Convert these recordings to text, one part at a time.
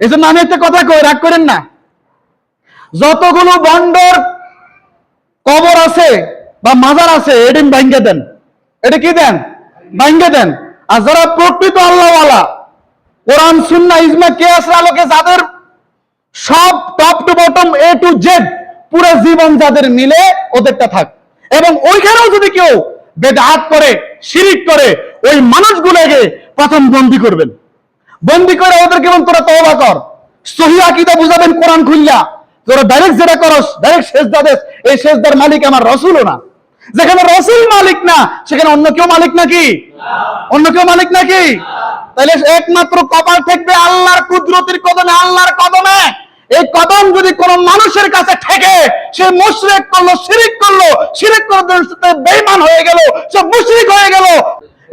এই জন্য আমি একটা কথা কই, রাগ করেন না। যতগুলো বন্ডর কবর আছে বা মাজার আছে এটি ভাঙ্গে দেন। এটা কি দেন? ভাঙ্গে দেন। আর যারা প্রকৃত আল্লাহওয়ালা, কোরআন সুন্না ইজমা কেয়াসের আলোকে যাদের সব top to bottom, A to Z, পুরো জীবন যাদের মিলে ওদেরটা থাক। এবং ওইখানেও যদি কেউ বেদাত করে, শিরিক করে, ওই মানুষগুলোকে প্রথম বন্দি করবেন। বন্দি করে ওদেরকে বলেন তোরা তওবা কর। সহি আকীদা বুঝাবেন, কোরআন খুললা তোরা ডাইরেক্ট যেটা করস ডাইরেক্ট শেষদা দেশ এই শেষদার মালিক আমার রসুলও না। যেখানে রসুল মালিক না, সেখানে অন্য কেউ মালিক নাকি? অন্য কেউ মালিক নাকি? তাহলে একমাত্র কপাল থাকবে আল্লাহর কুদরতির কদমে, আল্লাহর কদমে। এই কদম যদি কোন মানুষের কাছে ঠেকে, সে মুশরিক করল, শিরিক করল, শিরিক করার সাথে বেঈমান হয়ে গেল, সে মুশরিক হয়ে গেল।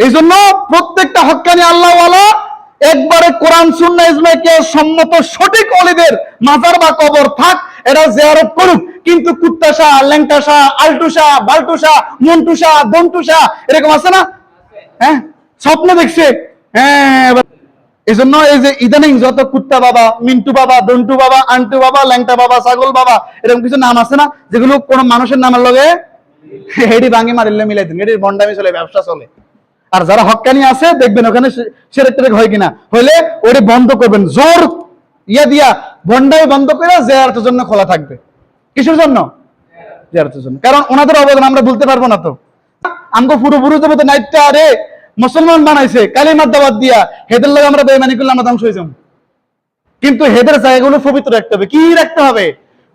এই জন্য প্রত্যেকটা হক্কানি আল্লাহওয়ালা একবারে কোরআন সুন্না ইসমাইকে সম্মত সঠিক অলিদের মাজার বা কবর থাক, এরা জিয়ারত করুক। কিন্তু কুত্তাশা ল্যাংটাশা আলটুসা বালটুসা মন্টুসা দন্টুসা এরকম আছে না? হ্যাঁ? স্বপ্ন দেখছে। হ্যাঁ এই জন্য এই যে ইদানিং যত কুত্তা বাবা, মিন্টু বাবা, দন্টু বাবা, আন্টু বাবা, ল্যাংটা বাবা, ছাগল বাবা, এরকম কিছু নাম আছে না? যেগুলো কোনো মানুষের নামের লগে হেডি ভাঙি মারিলে মিলাই দিন। হেডির বন্ডামি চলে, ব্যবসা চলে। আর যারা হক্কানি আছে, দেখবেন ওখানে সেরেক টেরেক হয় কিনা। হইলে ওটা বন্ধ করবেন। জোর ইয়া দিয়া বন্ডাই বন্ধ করে জেয়ারতের জন্য খোলা থাকবে। কিসের জন্য? জেয়ারতের জন্য। কারণ ওনাদের অবদান আমরা বলতে পারব না তো। আমগো পুরো পুরো তো মতো নাইটটা আরে মুসলমান বানাইছে, কালিমার দাবাত দিয়া। হেদের লাগে আমরা বেমানি করলে আমরা ধ্বংস হয়ে যাব। কিন্তু হেদের জায়গাগুলো পবিত্র রাখতে হবে। কি রাখতে হবে?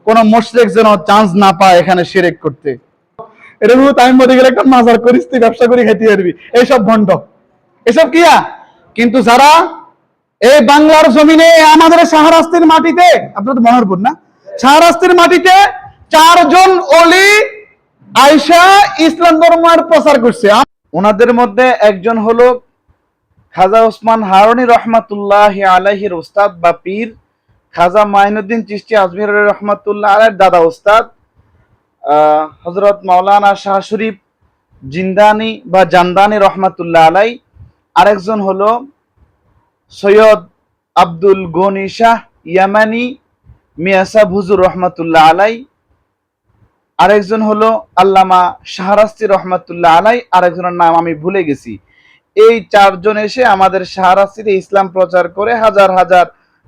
কোন মোশরেক যেন চান্স না পায় এখানে শিরেক করতে। টাইম মধ্যে গেলে একটা মাজার করিস তুই ব্যবসা খেতে পারবি। এইসব ভণ্ড। এসব কিয়া কিন্তু যারা এই বাংলার জমিনে আমাদের শাহরাস্তির মাটিতে, আপনার তো না? শাহরাস্তির মাটিতে চারজন অলি আয়সা ইসলাম ধর্মের প্রচার করছে। ওনাদের মধ্যে একজন হলো খাজা ওসমান হারুনি রহমাতুল্লাহ আলাহির ওস্তাদ বা পীর, খাজা মাইনুদ্দিন চিস্তি আজমির রহমাতুল্লাহ আলাইহির দাদা ওস্তাদ হজরত মাওলানা শাহ শরীফ জিন্দানি বা জান্দানি রহমাতুল্লাহ আলাই, আরেকজন হলো সৈয়দ আব্দুল গনি শাহ ইয়ামানি মিয়াসাব হুজুর রহমাতুল্লাহ আলাই, আরেকজন হলো আল্লামা শাহরাস্তি রহমাতুল্লাহ আলাই, আরেকজনের নাম আমি ভুলে গেছি। এই চারজন এসে আমাদের শাহরাস্তিতে ইসলাম প্রচার করে হাজার হাজার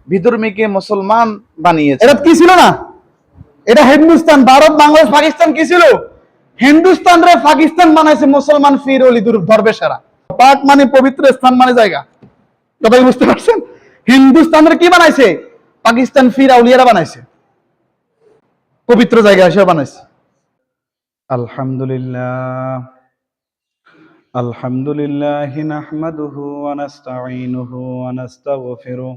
বিধর্মীকে মুসলমান বানিয়েছে। এটা কি ছিল না? এটা হিন্দুস্তান, ভারত, বাংলাদেশ, পাকিস্তান কি ছিল? হিন্দুস্তান রে পাকিস্তান বানাইছে মুসলমান ফির অলি দুর দরবেশারা পাক মানে পবিত্র স্থান মানে জায়গা। কথা বুঝতে পারছেন? হিন্দুস্তানের কি বানাইছে? পাকিস্তান ফির আউলিয়ারা বানাইছে। পবিত্র জায়গা হিসেবে বানাইছে। আলহামদুলিল্লাহ। আলহামদুলিল্লাহ নাহমাদুহু ওয়া নাস্তাঈনুহু ওয়া নাস্তাগফিরুহ।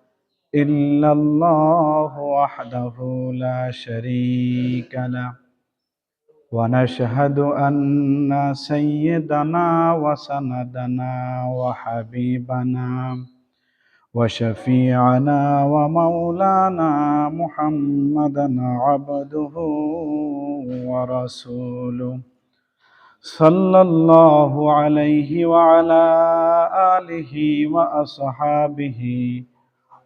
إلا الله وحده لا شريك له ونشهد أن سيدنا وسندنا وحبيبنا وشفيعنا ومولانا محمدا عبده ورسوله صلى الله عليه وعلى آله وأصحابه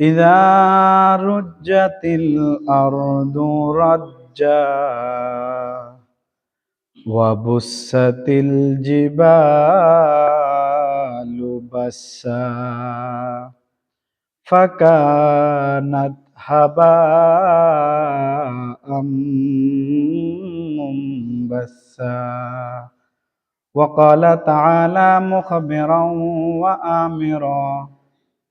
إذا رجت الأرض رجا وبست الجبال بسا فكانت هباء بثا وقال تعالى مخبرا وآمرا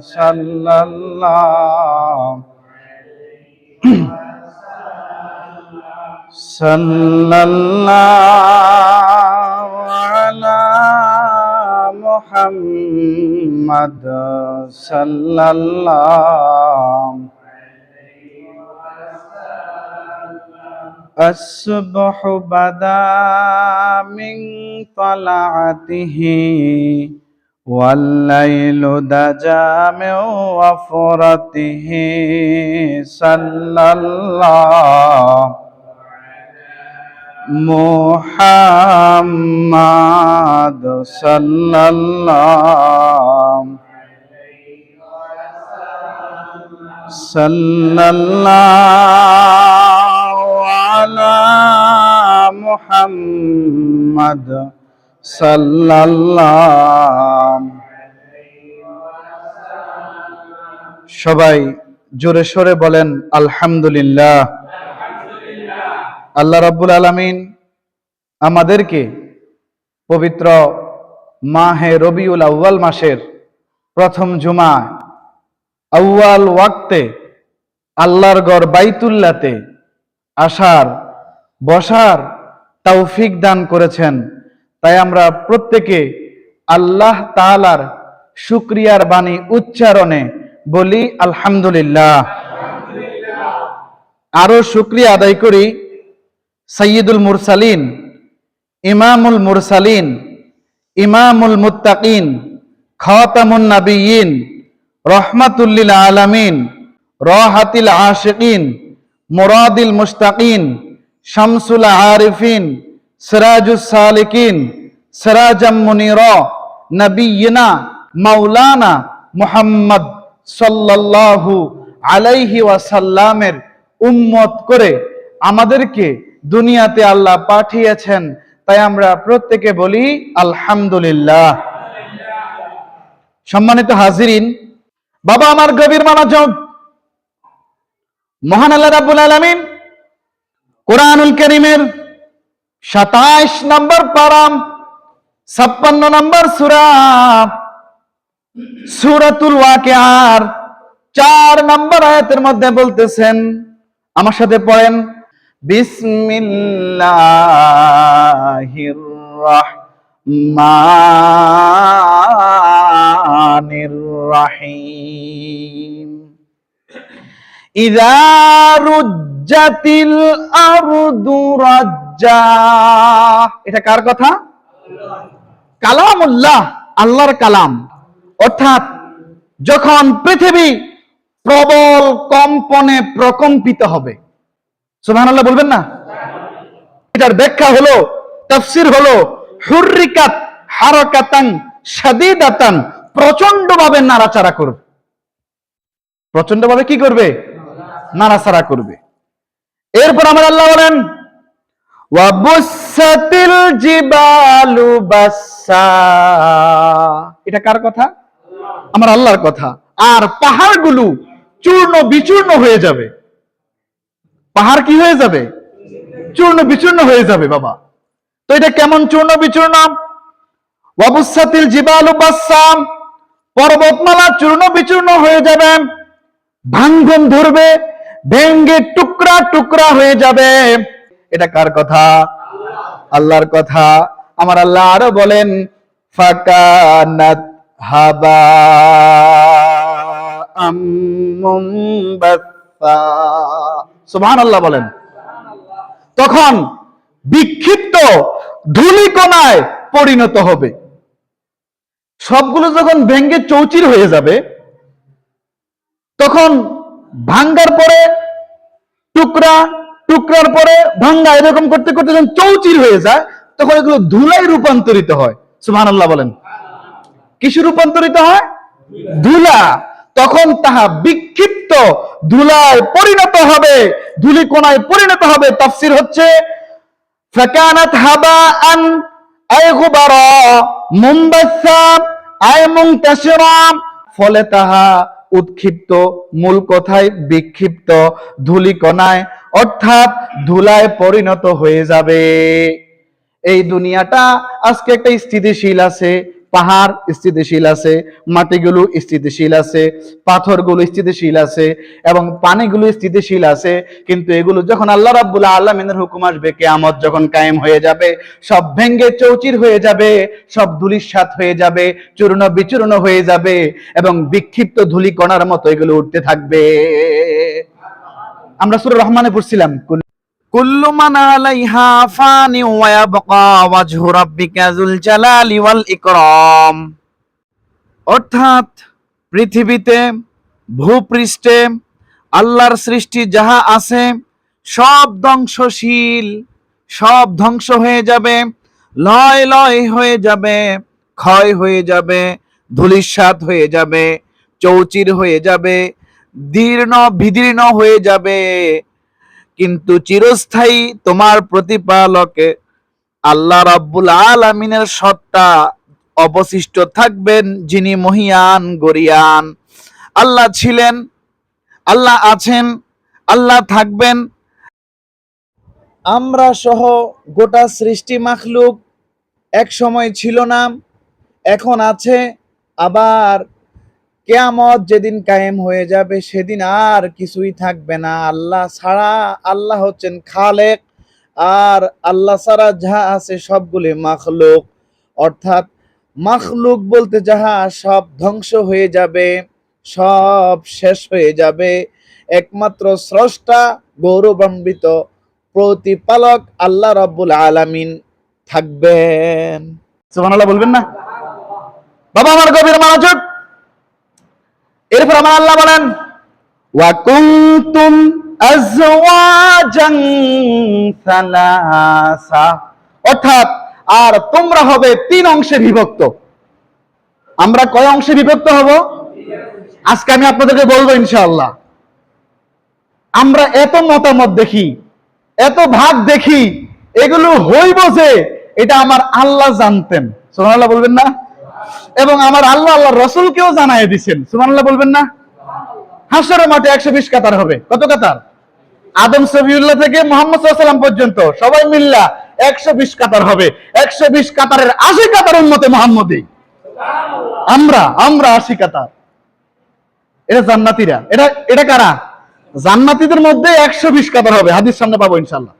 صلى الله صلى الله على محمد صلى الله الصبح بدا من طلعته والليل دجا من وفرته صلى الله محمد صلى الله صلى الله على محمد صلى الله সবাই জোরে সোরে বলেন, আলহামদুলিল্লাহ। আল্লাহ রাব্বুল আলামিন আমাদেরকে পবিত্র মাহে রবিউল আউয়াল মাসের প্রথম জুমা আউয়াল ওয়াক্তে আল্লাহর গড় বাইতুল্লাতে আসার, বসার তৌফিক দান করেছেন। তাই আমরা প্রত্যেকে আল্লাহ তাআলার শুক্রিয়ার বাণী উচ্চারণে বলি, আলহামদুলিল্লাহ। আরও শুক্রিয়া আদায় করি সৈয়দুল মুরসালিন, ইমামুল মুরসালিন, ইমামুল মুত্তাকিন, খাতামুন নাবিয়িন রহমাতুল্লিল আলামিন, রাহাতিল আশিকিন, মুরাদিল মুস্তাকিন, শামসুল আরিফিন, সিরাজুস সালিকিন, সিরাজাম মুনিরা নবিয়িনা মাওলানা মুহাম্মদ সাল্লাল্লাহু আলাইহি ওয়াসাল্লামের উম্মত করে আমাদেরকে দুনিয়াতে আল্লাহ পাঠিয়েছেন। তাই আমরা প্রত্যেকে বলি, আলহামদুলিল্লাহ। সম্মানিত হাজিরিন, বাবা আমার গভীর মনোযোগ। মহান আল্লাহ রাব্বুল আলামিন কোরআনুল করিমের সাতাইশ নম্বর পারাম, ছাপ্পান্ন নম্বর সুরা সুরাতুল ওয়াকিয়ার চার নম্বর আয়াতের মধ্যে বলতেছেন আমার সাথে পড়েন বিসমিল্লাহির রহমানির রহিম। ইযা রুজ্জাতিল আরদু রাজ্জা। এটা কার কথা? কালামুল্লাহ আল্লাহর কালাম। অর্থাৎ যখন পৃথিবী প্রবল কম্পনে প্রকম্পিত হবে, সুবহানাল্লাহ বলবেন না? এটার ব্যাখ্যা হলো, তফসির হলো, হুররিকাত হারাকাতান শাদীদাতান প্রচণ্ড ভাবে নাড়াচাড়া করবে। প্রচণ্ড ভাবে কি করবে? নাড়াচাড়া করবে। এরপর আমার আল্লাহ বলেন এটা কার কথা? আমার আল্লাহর কথা। আর পাহাড়গুলো চূর্ণ বিচূর্ণ হয়ে যাবে। পাহাড় কি হয়ে যাবে? চূর্ণ বিচূর্ণ হয়ে যাবে, বাবা। তো এটা কেমন চূর্ণ বিচূর্ণ? ওয়াবুসাতিল জিবালু বাসাম। পর্বতমালা চূর্ণ বিচূর্ণ হয়ে যাবে। ভাঙ্গন ধরবে। ভেঙ্গে টুকরা টুকরা হয়ে যাবে। এটা কার কথা? আল্লাহর কথা। আমার আল্লাহ আরও বলেন ফাকানাত হাবা সুবহানাল্লাহ বলেন। তখন বিক্ষিপ্ত ধূলিকণায় পরিণত হবে। সবগুলো যখন ভেঙ্গে চৌচির হয়ে যাবে, তখন ভাঙ্গার পরে টুকরা, টুকরার পরে ভাঙ্গা, এরকম করতে করতে যখন চৌচির হয়ে যায়, তখন এগুলো ধুলাই রূপান্তরিত হয়। সুবহান আল্লাহ বলেন। কিসে রূপান্তরিত হয়? ধুলা। তখন তাহা বিক্ষিপ্ত ধুলায় পরিণত হবে। ধুলি কোনায় পরিণত হবে। তাফসির হচ্ছে, ফাকানাত আই মুনতাশিরা। ফলে তাহা উৎক্ষিপ্ত, মূল কথায় বিক্ষিপ্ত ধুলি কণায়, অর্থাৎ ধুলায় পরিণত হয়ে যাবে। এই দুনিয়াটা আজকে একটা স্থিতিশীল আছে। পাহাড় স্থিতিশীল আছে, মাটিগুলো স্থিতিশীল আছে, পাথরগুলো স্থিতিশীল আছে এবং পানিগুলো স্থিতিশীল আছে, কিন্তু এগুলো যখন আল্লাহ রাব্বুল আলামিনের হুকুম আসবে, কেয়ামত যখন কায়েম হয়ে যাবে, সব ভেঙ্গে চৌচির হয়ে যাবে, সব ধুলিস্বাত হয়ে যাবে, চূর্ণ বিচূর্ণ হয়ে যাবে এবং বিক্ষিপ্ত ধুলি কণার মতো এগুলো উঠতে থাকবে। আমরা সূরা রহমানে পড়ছিলাম কুল্লু মান আলাইহা ফানি ওয়া ইয়াবকা অর্থাৎ পৃথিবীতে, ভূপৃষ্ঠে, আল্লাহর সৃষ্টি যাহা আছে, সব ধ্বংসশীল, সব ধ্বংস হয়ে যাবে, লয় লয় হয়ে যাবে, ক্ষয় হয়ে যাবে, ধূলিসাৎ হয়ে যাবে, চৌচির হয়ে যাবে, দীর্ণ বিদীর্ণ হয়ে যাবে। কিন্তু চিরস্থায়ী তোমার প্রতিপালকে আল্লাহ রাব্বুল আলামিনের সত্তা অবশিষ্ট থাকবেন যিনি মহিয়ান, গরিয়ান। আল্লাহ ছিলেন, আল্লাহ আছেন, আল্লাহ থাকবেন। আমরা সহ গোটা সৃষ্টি মাখলুক এক সময় ছিল না, এখন আছে, আবার কেয়ামত যেদিন কায়েম হয়ে যাবে, সেদিন আর কিছুই থাকবে না। আল্লাহ ছাড়া, আল্লাহ হচ্ছেন খালেক, আর আল্লাহ ছাড়া যাহা আছে সবগুলি মাখলুক। অর্থাৎ মাখলুক বলতে যাহা সব ধ্বংস হয়ে যাবে, সব শেষ হয়ে যাবে। একমাত্র স্রষ্টা, গৌরবান্বিত প্রতিপালক আল্লাহ রাব্বুল আলামিন থাকবেন। সুবহানাল্লাহ বলবেন না? বাবা আমার গভীর মনোযোগ। এরপর আমার আল্লাহ বলেন, ওয়া কুনতুম আজওয়াজান সালাসা। অর্থাৎ, আর তোমরা হবে তিন অংশে বিভক্ত। আমরা কয় অংশে বিভক্ত হব? আজকে আমি আপনাদেরকে বলব ইনশাআল্লাহ। আমরা এত মতামত দেখি, এত ভাগ দেখি, এগুলো হইব যে এটা আমার আল্লাহ জানতেন। সুবহানাল্লাহ বলবেন না? এবং আমার আল্লাহ আল্লাহ রসুলকেও জানাই দিছেন। সুবহানাল্লাহ বলবেন না? হাসরের মাঠে একশো বিশ কাতার হবে। কত কাতার? আদম সবিউল্লাহ থেকে মোহাম্মদ সাল্লাম পর্যন্ত সবাই মিল্লা একশো বিশ কাতার হবে। একশো বিশ কাতারের আশি কাতার উন্মতে মোহাম্মদী আমরা আমরা আশি কাতার। এটা জান্নাতিরা। এটা এটা কারা? জান্নাতীদের মধ্যে একশো বিশ কাতার হবে। হাদিস সামনে পাবো ইনশাল্লাহ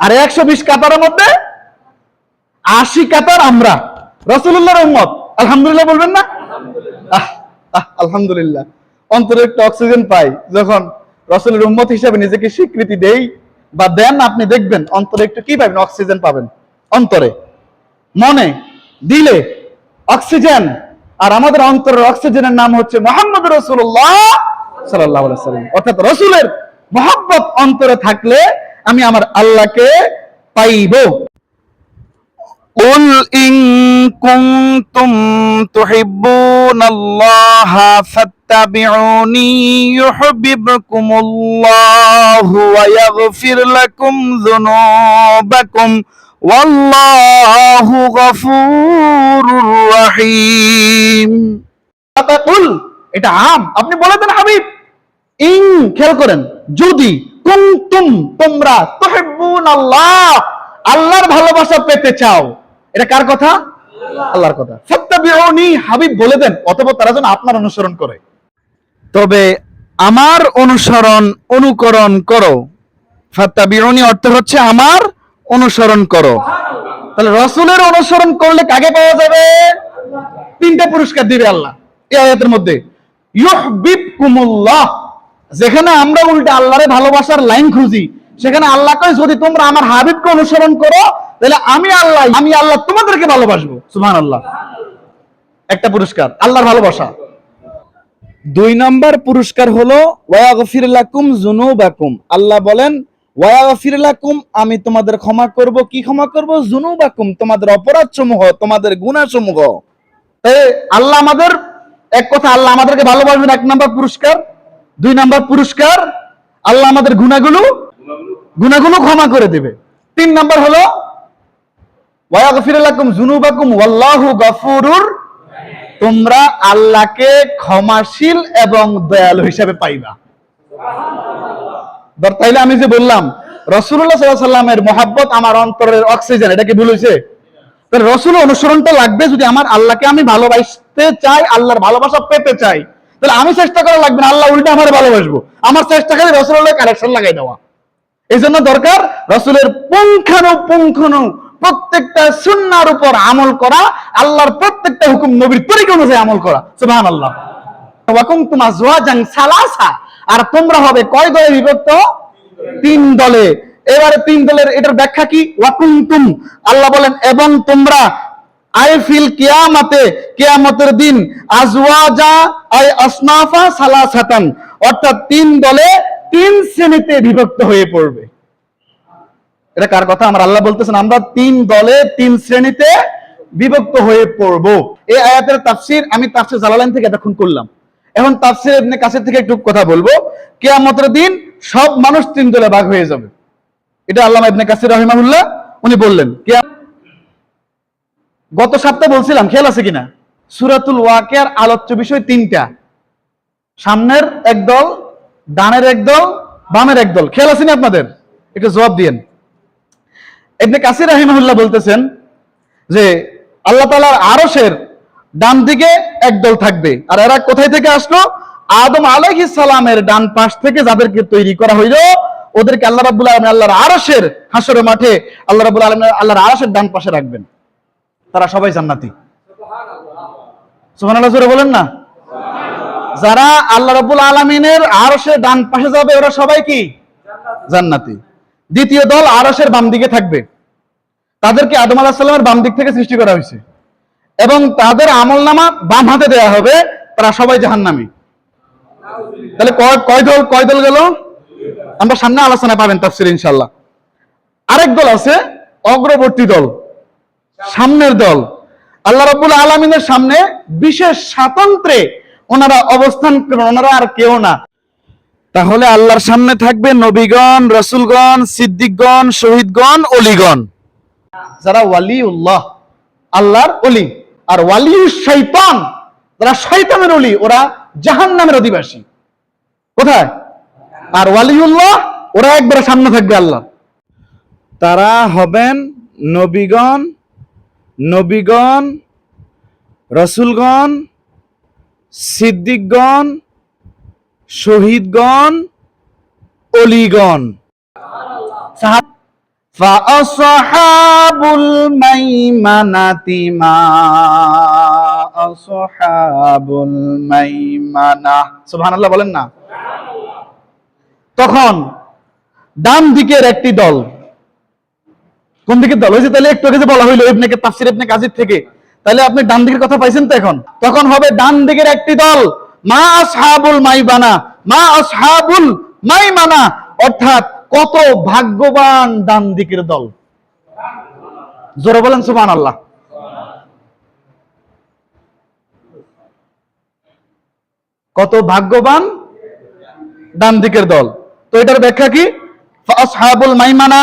আর একশো বিশ কাতারের মধ্যে আশি কাতার আমরা। রসুল্লাহর উম্মত। আলহামদুলিল্লাহ বলবেন না? আলহামদুলিল্লাহ। অন্তরে একটু অক্সিজেন পাই। যখন রসুলের উম্মত হিসাবে নিজেকে স্বীকৃতি দেই বা দেন আপনি দেখবেন অন্তরে একটু কি পাবেন? অক্সিজেন পাবেন। অন্তরে। মনে দিলে অক্সিজেন। আর আমাদের অন্তরের অক্সিজেনের নাম হচ্ছে মোহাম্মদ রসুল্লাহ সাল্লাহ সাল্লাম অর্থাৎ রসুলের মহব্বত অন্তরে থাকলে আমি আমার আল্লাহকে পাইব। قل إن كنتم تحبون الله فاتبعوني يحببكم الله ويغفر لكم ذنوبكم والله غفور رحيم কুল এটা আম আপনি বলে দেন হাবিব ইং খেয়াল করেন যদি কুনতুম তোমরা তুহিব্বুন আল্লাহ আল্লাহর ভালোবাসা পেতে চাও এটা কার কথা? আল্লাহর কথা। ফাত্তাবিউনি হাবিব বলে দেন অতঃপর তারা যেন আপনার অনুসরণ করে। তবে আমার অনুসরণ অনুকরণ করো। ফাত্তাবিউনি অর্থ হচ্ছে আমার অনুসরণ করো। তাহলে রসুলের অনুসরণ করলে কাকে পাওয়া যাবে? তিনটা পুরস্কার দিবে আল্লাহ এই আয়াতের মধ্যে। ইউহবিবকুমুল্লাহ যেখানে আমরা উল্টে আল্লাহরে ভালোবাসার লাইন খুঁজি। সেখানে আল্লাহ কয়, যদি তোমরা আমার হাবিবকে অনুসরণ করো, তাহলে আমি আল্লাহ আমি আল্লাহ তোমাদেরকে ভালোবাসবো। সুবহানাল্লাহ। একটা পুরস্কার, আল্লাহর ভালোবাসা। দুই নম্বর পুরস্কার হলো, ওয়াগফির লাকুম জুনুবাকুম আল্লাহ বলেন, ওয়াগফির আমি তোমাদের ক্ষমা করব। কি ক্ষমা করব? জুনুবাকুম তোমাদের অপরাধ সমূহ তোমাদের গুনাহ সমূহ আল্লাহ আমাদের, এক কথা, আল্লাহ আমাদেরকে ভালোবাসবেন, এক নম্বর পুরস্কার। দুই নাম্বার পুরস্কার, আল্লাহ আমাদের গুণাগুলো গুণাগুলো ক্ষমা করে দেবে। তিন নাম্বার হলো তোমরা আল্লাহকে ক্ষমাশীল এবং দয়ালু হিসাবে পাইবা। তাইলে আমি যে বললাম রসুল্লাহ সাল্লামের মহাব্বত আমার অন্তরের অক্সিজেন, এটা কি ভুল রসুল অনুসরণটা লাগবে যদি আমার আল্লাহকে আমি ভালোবাসতে চাই, আল্লাহর ভালোবাসা পেতে চাই। তাহলে আমি চেষ্টা করা লাগবে না, আল্লাহ উল্টা আমার ভালোবাসবো। আমার চেষ্টা খালি রসুল্লাহ কালেকশন লাগাই দেওয়া। এই জন্য দরকার রসুলের পুঙ্খানু পুঙ্খানু প্রত্যেকটা সুন্নার উপর আমল করা, আল্লাহর প্রত্যেকটা হুকুম নবীর তরিকা অনুযায়ী আমল করা। সুবহান আল্লাহ ওয়াকুম তোমা সালাসা। আর তোমরা হবে কয় দলে বিভক্ত? তিন দলে। এবারে তিন দলের এটার ব্যাখ্যা কি? ওয়াকুন্তুম আল্লাহ বলেন, এবং তোমরা আই ফিল কিয়ামাতে, কিয়ামতের দিন আজওয়াজা, আই আসনাফা সালাসাতান। অর্থাৎ তিন দলে তিন শ্রেণীতে বিভক্ত হয়ে পড়বে। এটা কার কথা? আমার আল্লাহ বলতেছেন, আমরা তিন দলে, তিন শ্রেণীতে বিভক্ত হয়ে পড়ব। এই আয়াতের তাফসির আমি তাফসির জালালাইন থেকে এতক্ষণ করলাম। এখন তাফসির ইবনে কাছের থেকে একটু কথা বলব। কিয়ামতের দিন সব মানুষ তিন দলে ভাগ হয়ে যাবে। এটা আল্লাহ ইবনে কাসির রহিমাহুল্লাহ, উনি বললেন, কিয়া- গত সপ্তাহে বলছিলাম, খেয়াল আছে কিনা? সুরাতুল ওয়াকিয়ার আলোচ্য বিষয় তিনটা। সামনের এক দল ডানের একদল, বামের একদল। খেয়াল আছে আপনাদের? একটু জবাব দিয়েন। ইবনে কাসির রাহিমাহুল্লাহ বলতেছেন যে, আল্লাহ তাআলার আরশের ডান দিকে একদল থাকবে। আর এরা কোথায় থেকে আসলো? আদম আলাইহিস সালামের ডান পাশ থেকে যাদেরকে তৈরি করা হইল, ওদেরকে আল্লাহ রাব্বুল আলামিন আল্লাহর আরশের হাসরের মাঠে আল্লাহ রাব্বুল আলামিন আল্লাহর আরশের ডান পাশে রাখবেন। তারা সবাই জান্নাতি। সুবহানাল্লাহ জোরে বলেন না। যারা আল্লাহ রাব্বুল আলামিনের আরশের ডান পাশে যাবে ওরা সবাই কি? জান্নাতি। দ্বিতীয় দল আরশের বাম দিকে থাকবে। তাদেরকে আদম আলাহ সাল্লামের বাম দিক থেকে সৃষ্টি করা হয়েছে। এবং তাদের আমল নামা বাম হাতে দেয়া হবে তারা সবাই জাহান্নামী। তাহলে কয় দল কয় দল গেল? আমরা সামনে আলোচনা পাবেন তাফসির ইনশাল্লাহ আরেক দল আছে অগ্রবর্তী দল। সামনের দল। আল্লাহ রাব্বুল আলমিনের সামনে বিশেষ স্বাতন্ত্রে ওনারা অবস্থান করবেন, ওনারা আর কেউ না। তাহলে আল্লাহর সামনে থাকবে নবীগণ, রসুলগণ, সিদ্দিকগণ, শহীদগণ, অলিগণ। যারা ওয়ালি উল্লাহ আল্লাহর অলি আর ওয়ালি শৈতান যারা শৈতানের অলি ওরা জাহান নামের অধিবাসী। কোথায়? আর ওয়ালিউল্লাহ, ওরা একবারে সামনে থাকবে আল্লাহ। তারা হবেন নবীগণ নবীগণ, রসুলগণ সিদ্দিকগণ শহীদগণ অলিগণ। ফাসহাবুল মাইমানাতি মা আসহাবুল মাইমানা। সুবহানাল্লাহ বলেন না। তখন ডান দিকের একটি দল কোন দিকের দল? হয়েছে তাহলে একটু আগে বলা হইল ইবনে তাফসির ইবনে কাজির থেকে তাহলে আপনি ডান দিকের কথা পাইছেন তো এখন। তখন হবে ডান দিকের একটি দল, মা আসহাবুল মাইবানা, মা আসহাবুল মাইমানা, অর্থাৎ কত ভাগ্যবান ডান দিকের দল। জোরে বলেন সুবহানাল্লাহ। কত ভাগ্যবান ডান দিকের দল। তো এটার ব্যাখ্যা কি? আসহাবুল মাইমানা,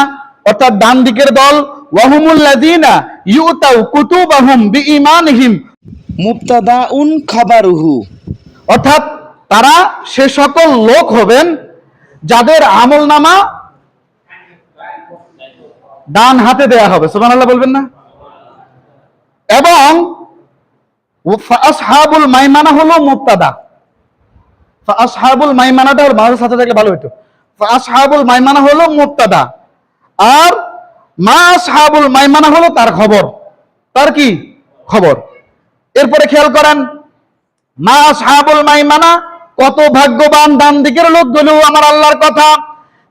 অর্থাৎ ডান দিকের দল, ওয়াহুমুল লাযিনা ইউতাউ কুতুবাহুম বিঈমানিহিম মুবতাদাউন খাবারুহু। অর্থাৎ তারা সে সকল লোক হবেন যাদের আমল নামা ডান হাতে দেয়া হবে। সুবহানাল্লাহ বলবেন না? এবং আসহাবুল মাইমানা হলো মুক্তাদা আসহাবুল মাইমানাটা ওর বাংলার সাথে থেকে ভালো হতো আসহাবুল মাইমানা হলো মুক্তাদা আর মা আসহাবুল মাইমানা হলো তার খবর। তার কি? খবর। এরপরে খেয়াল করেন, মা আসহাবুল মাইমানা কত ভাগ্যবান ডান দিকের লোকগুলো আমার আল্লাহর কথা।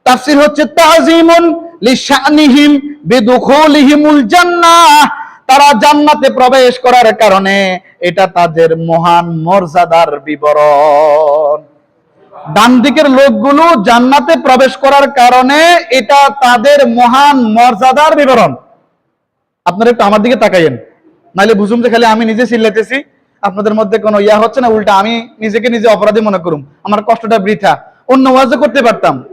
তাফসীর হচ্ছে তাজিমুন লিশানিহিম বিদুখুলিহিমুল জান্নাহ। তারা জান্নাতে প্রবেশ করার কারণে এটা তাদের মহান মর্যাদার বিবরণ। ডান দিকের লোকগুলো জান্নাতে প্রবেশ করার কারণে এটা তাদের মহান মর্যাদার বিবরণ। আপনারা একটু আমার দিকে তাকাইয়েন। নাহলে বুঝুম যে খালি আমি নিজে চিল্লাইতেছি, আপনাদের মধ্যে কোনো ইয়া হচ্ছে না, উল্টা আমি নিজেকে নিজে অপরাধী মনে করুম। আমার কষ্টটা বৃথা। অন্য ওয়াজও করতে পারতাম।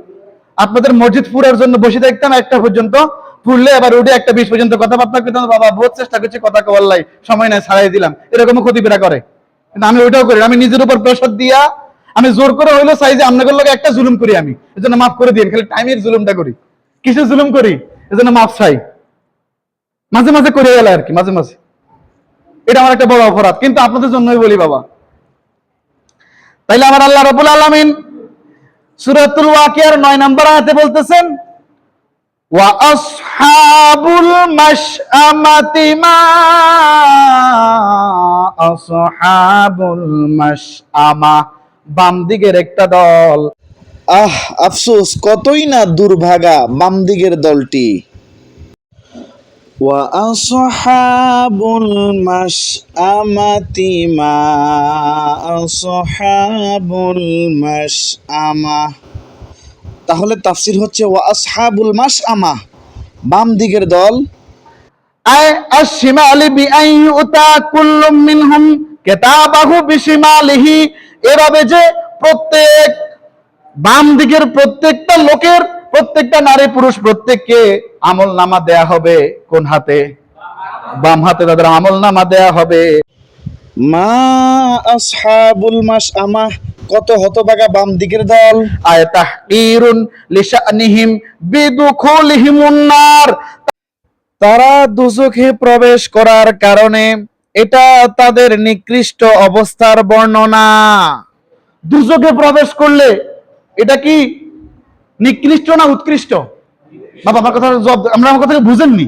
আপনাদের মসজিদ পুরার জন্য বসে থাকতাম একটা পর্যন্ত, পুরলে এবার উঠে একটা বিশ পর্যন্ত কথাবার্তা করতাম বাবা বহুত চেষ্টা করছি, কথা কওয়াল্লাই সময় নাই, ছাড়াই দিলাম। এরকম ক্ষতিপেরা করে। কিন্তু আমি ওইটাও করি। আমি নিজের উপর প্রেশার দিয়া আমি জোর করে হইল চাই যে আপনাদের লোক একটা জুলুম করি আমি। এজন্য মাফ করে দিন খালি টাইমের জুলুমটা করি। কিসের জুলুম করি? এজন্য মাফ চাই। মাঝে মাঝে করে গেল আর কি, মাঝে মাঝে। এটা আমার একটা বড় অপরাধ, কিন্তু আপনাদের জন্যই বলি বাবা। তাইলে আমার আল্লাহ রাব্বুল আলামিন সূরাতুল ওয়াকিয়ার 9 নম্বর আয়াতে বলতেছেন, ওয়া আসহাবুল মাশআমাতি মা আসহাবুল মাশআমা। বাম দিকের একটা দল। আহ আফসোস কতই না দুর্ভাগা বাম দিকের দলটি আসহাবুল মাশআমাতি মা আসহাবুল মাশআমা। তাহলে তাফসির হচ্ছে ওয়া আসহাবুল মাশআমা বাম দিকের দল। আয় আশিমালি বিআই উতা কুল্লুম মিনহুম কিতাবাহু বিশিমালিহি এভাবে যে প্রত্যেক বাম দিকের প্রত্যেকটা লোকের প্রত্যেকটা নারী পুরুষ প্রত্যেককে আমল নামা দেয়া হবে কোন হাতে? বাম হাতে তাদের আমল নামা দেয়া হবে। মা আসহাবুল মাশআমা কত হতভাগা বাম দিকের দল। আয় তাহকিরুন লিশানিহিম বিদুখুলিহিমুন নার। তারা দুজখে প্রবেশ করার কারণে এটা তাদের নিকৃষ্ট অবস্থার বর্ণনা। দুজখে প্রবেশ করলে এটা কি নিকৃষ্ট না উৎকৃষ্ট? বাবা আমার কথা দাও। আমরা আমার কথা বুঝেননি।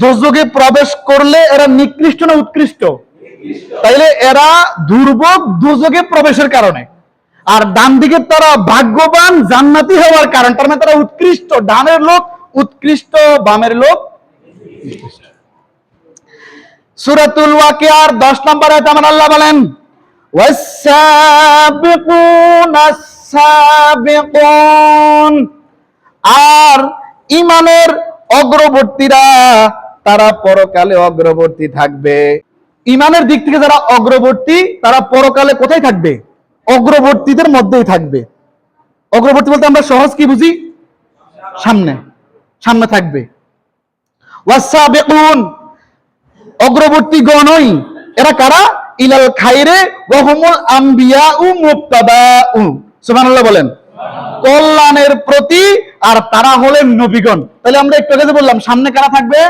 দুজখে প্রবেশ করলে এরা নিকৃষ্ট না উৎকৃষ্ট? তাইলে এরা দুর্ভোগ দুযোগে প্রবেশের কারণে। আর ডান দিকে তারা ভাগ্যবান, জান্নাতি হওয়ার কারণ। তার মানে তারা উৎকৃষ্ট। ডানের লোক উৎকৃষ্ট, বামের লোক সুরাতুল ওয়াকিয়ার 10 নম্বর আয়াতে আমার আল্লাহ বলেন আর ইমানের অগ্রবর্তীরা, তারা পরকালে অগ্রবর্তী থাকবে। ইমানের দিক থেকে যারা অগ্রবর্তী, তারা পরকালে কোথায় থাকবে? অগ্রবর্তীদের মধ্যেই থাকবে। অগ্রবর্তী বলতে আমরা সহজ কি বুঝি? সামনে সামনে থাকবে। ওয়াসাবিকুন অগ্রবর্তী গণই এরা কারা? ইলাল খাইরে ওয়াহুমুল আম্বিয়া উ মুক্তাদা উ সুবহানাল্লাহ বলেন। কল্যাণের প্রতি আর তারা হলেন নবীগণ। তাহলে আমরা একটু আগে বললাম, সামনে কারা থাকবে?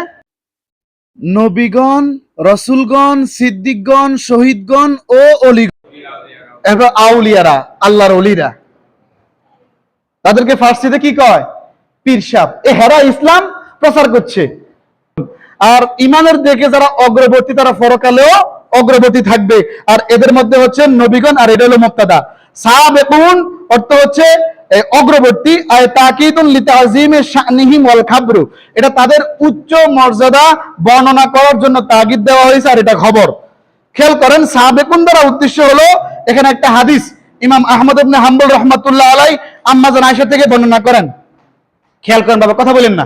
নবীগণ, রসুলগণ, সিদ্দিকগণ, শহীদগণ ও অলি এরপর আউলিয়ারা, আল্লাহর অলিরা। তাদেরকে ফার্সিতে কি কয়? পীরসাব এ হেরা ইসলাম প্রচার করছে। আর ইমানের দিকে যারা অগ্রবর্তী, তারা পরকালেও অগ্রবর্তী থাকবে। আর এদের মধ্যে হচ্ছে নবীগণ আর এটা হলো মুক্তাদা সাহাবেকুন অর্থ হচ্ছে অগ্রবর্তী। এটা তাদের উচ্চ মর্যাদা বর্ণনা করার জন্য তাগিদ দেওয়া হয়েছে, আর এটা খবর। খেয়াল করেন সাহাবেকুন দ্বারা উদ্দেশ্য হলো, এখানে একটা হাদিস, ইমাম আহমদ ইবনে হাম্বল রহমাতুল্লাহ আলাই আম্মাজান আয়েশা থেকে বর্ণনা করেন। খেয়াল করেন বাবা, কথা বলেন না।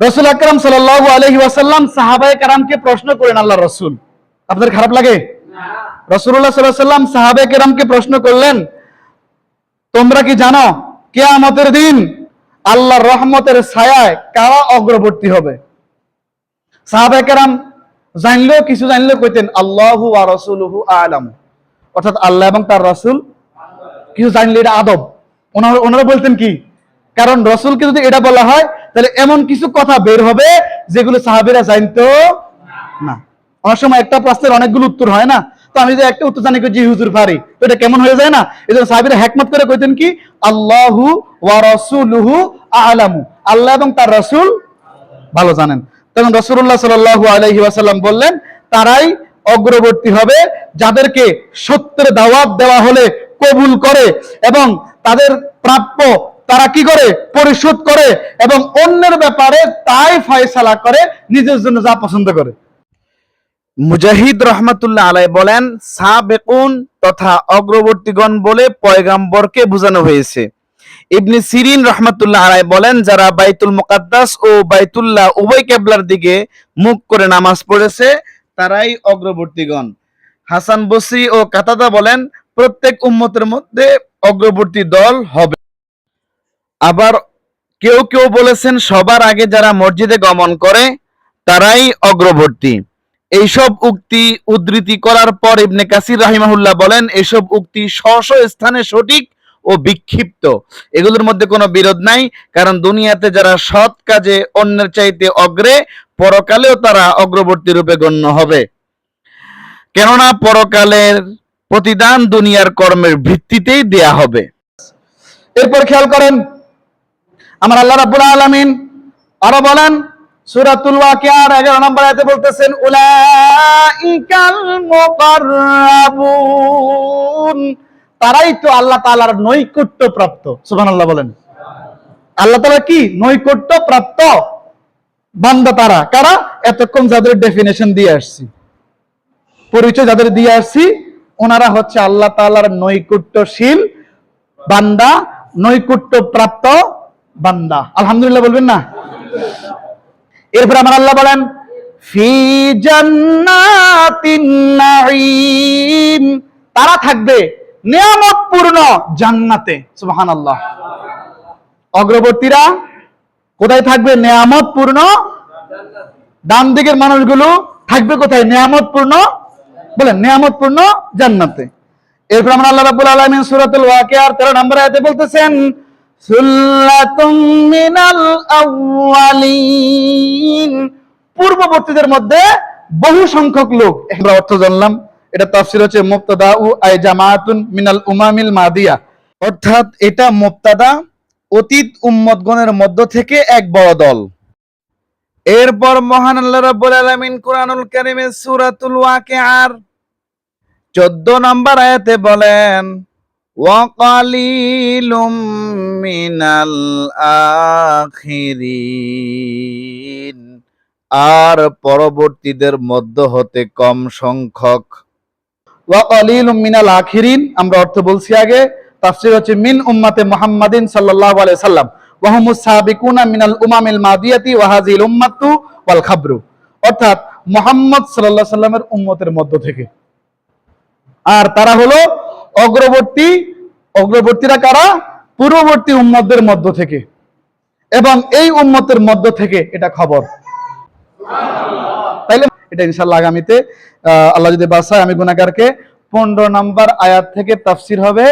রসুল আকরাম সাল্লাল্লাহু আলাইহি ওয়াসাল্লাম সাহাবায়ে কেরামকে প্রশ্ন করেন আল্লাহ রসুল। আপনাদের খারাপ লাগে? রসুল্লাহ সাল্লাল্লাহু সাল্লাম কেরামকে প্রশ্ন করলেন, তোমরা কি জানো কিয়ামতের দিন আল্লাহর রহমতের ছায়ায় কারা অগ্রবর্তী হবে? সাহাবায়ে কেরাম জানলেও, কিছু জানলেও কইতেন, আল্লাহু ওয়া রাসূলুহু আলাম। অর্থাৎ আল্লাহ এবং তার রসুল কিছু জানলে এটা আদব। ওনারা ওনারা বলতেন কি, কারণ রসুলকে যদি এটা বলা হয় তাহলে এমন কিছু কথা বের হবে যেগুলো সাহাবিরা জানতো না। অনেক সময় একটা প্রশ্নের অনেকগুলো উত্তর হয় না। তো আমি যদি একটা উত্তর জানি, জি, হুজুর, পারি। তো এটা কেমন হয়ে যায় না? এই জন্য সাহাবিরা হ্যাকমত করে কইতেন কি? আল্লাহু ওয়া রাসূলুহু আলামু। আল্লাহ এবং তার রাসূল ভালো জানেন। তখন রসুল্লাহ সাল্লাল্লাহু আলাইহি ওয়াসাল্লাম বললেন, তারাই অগ্রবর্তী হবে, যাদেরকে সত্যের দাওয়াত দেওয়া হলে কবুল করে এবং তাদের প্রাপ্য তারা কি করে? পরিশোধ করে এবং অন্যের ব্যাপারে তাই ফয়সালা করে, নিজের জন্য যা পছন্দ করে। মুজাহিদ রহমাতুল্লাহ আলাই বলেন, সাবেকুন তথা অগ্রবর্তীগণ বলে পয়গাম্বরকে বোঝানো হয়েছে। ইবনে সিরিন রহমাতুল্লাহ আলাই বলেন, যারা বাইতুল মুকাদ্দাস ও বাইতুল্লাহ উভয় কেবলার দিকে মুখ করে নামাজ পড়েছে, তারাই অগ্রবর্তীগণ। হাসান বসরি ও কাতাদা বলেন, প্রত্যেক উম্মতের মধ্যে অগ্রবর্তী দল হবে। আবার কেউ কেউ বলেছেন, সবার আগে যারা মসজিদে গমন করে, তারাই অগ্রবর্তী। এইসব উক্তি উদ্ধৃতি করার পর ইবনে কাসির রাহিমাহুল্লাহ বলেন, এসব উক্তি স্ব স্থানে সঠিক ও বিক্ষিপ্ত। এগুলোর মধ্যে কোনো বিরোধ নাই, কারণ দুনিয়াতে যারা সৎ কাজে অন্যের চাইতে অগ্রে, পরকালেও তারা অগ্রবর্তী রূপে গণ্য হবে। কেননা পরকালের প্রতিদান দুনিয়ার কর্মের ভিত্তিতেই দেয়া হবে। এরপর খেয়াল করেন আমার আল্লাহ রাব্বুল আলামিন। আরও বলেন, সূরাতুল ওয়াকিয়ার 11 নম্বর আয়াতে বলতেছেন, উলাইকাল মুকাররাবুন। তারাই তো আল্লাহ তাআলার নৈকট্য প্রাপ্ত। সুবহানাল্লাহ বলেন। আল্লাহ তাআলা কি? নৈকট্য প্রাপ্ত বান্দা তারা। কারা? এতক্ষণ যাদের ডেফিনেশন দিয়ে আসছি। পরিচয় যাদের দিয়ে আসছি, ওনারা হচ্ছে আল্লাহ তাআলার নৈকট্যশীল বান্দা, নৈকট্য প্রাপ্ত বান্দা। আলহামদুলিল্লাহ বলবেন না? এরপর আমার আল্লাহ বলেন, ফি তারা থাকবে নিয়ামতপূর্ণ জান্নাতে, সুবহানাল্লাহ। অগ্রবর্তীরা কোথায় থাকবে? নিয়ামতপূর্ণ ডান দিকের মানুষগুলো থাকবে কোথায়? নিয়ামতপূর্ণ, বলেন, নিয়ামতপূর্ণ জান্নাতে। এরপর আমরা আল্লাহ রাব্বুল আলামিন সূরাতুল ওয়াকিয়ার 13 নম্বর আয়াতে বলতেছেন পূর্ববর্তীদের মধ্যে বহু সংখ্যক লোক, আমরা অর্থ জানলাম, এটা তাফসীর হচ্ছে মুক্তাদা উ আই জামাআতুন মিনাল উমামিল মাদিয়া। অর্থাৎ এটা মুক্তাদা অতীত উম্মতগণের মধ্য থেকে এক বড় দল। এরপর মহান আল্লাহ রাব্বুল আলামিন কুরআনুল কারীমে সূরাতুল ওয়াকিআর 14 নম্বর আয়াতে বলেন ওয়াকালিলুম মিনাল আখিরিন। আর পরবর্তীদের মধ্য হতে কম সংখ্যক। ওয়া কালিলুম মিনাল আখিরিন, আমরা অর্থ বলছি আগে, তাফসীর হচ্ছে মিন উম্মাতে মুহাম্মাদিন সাল্লাল্লাহু আলাইহি সাল্লাম। হুমুস সাবিকুনা মিনাল উমামিল মাদিয়াতি ওয়া হাযিল উম্মাতু ওয়াল খাবরু। অর্থাৎ মুহাম্মদ আলাইহি সাল্লামের উম্মতের মধ্য থেকে। আর তারা হলো অগ্রবর্তী, অগ্রবর্তীরা কারা? পূর্ববর্তী উম্মতদের মধ্য থেকে। এবং এই উম্মতের মধ্য থেকে এটা খবর। তাইলে এটা ইনশাল্লাহ আগামীতে আল্লাহ যদি বাসায় আমি গুনাগারকে পনেরো নম্বর আয়াত থেকে তাফসির হবে।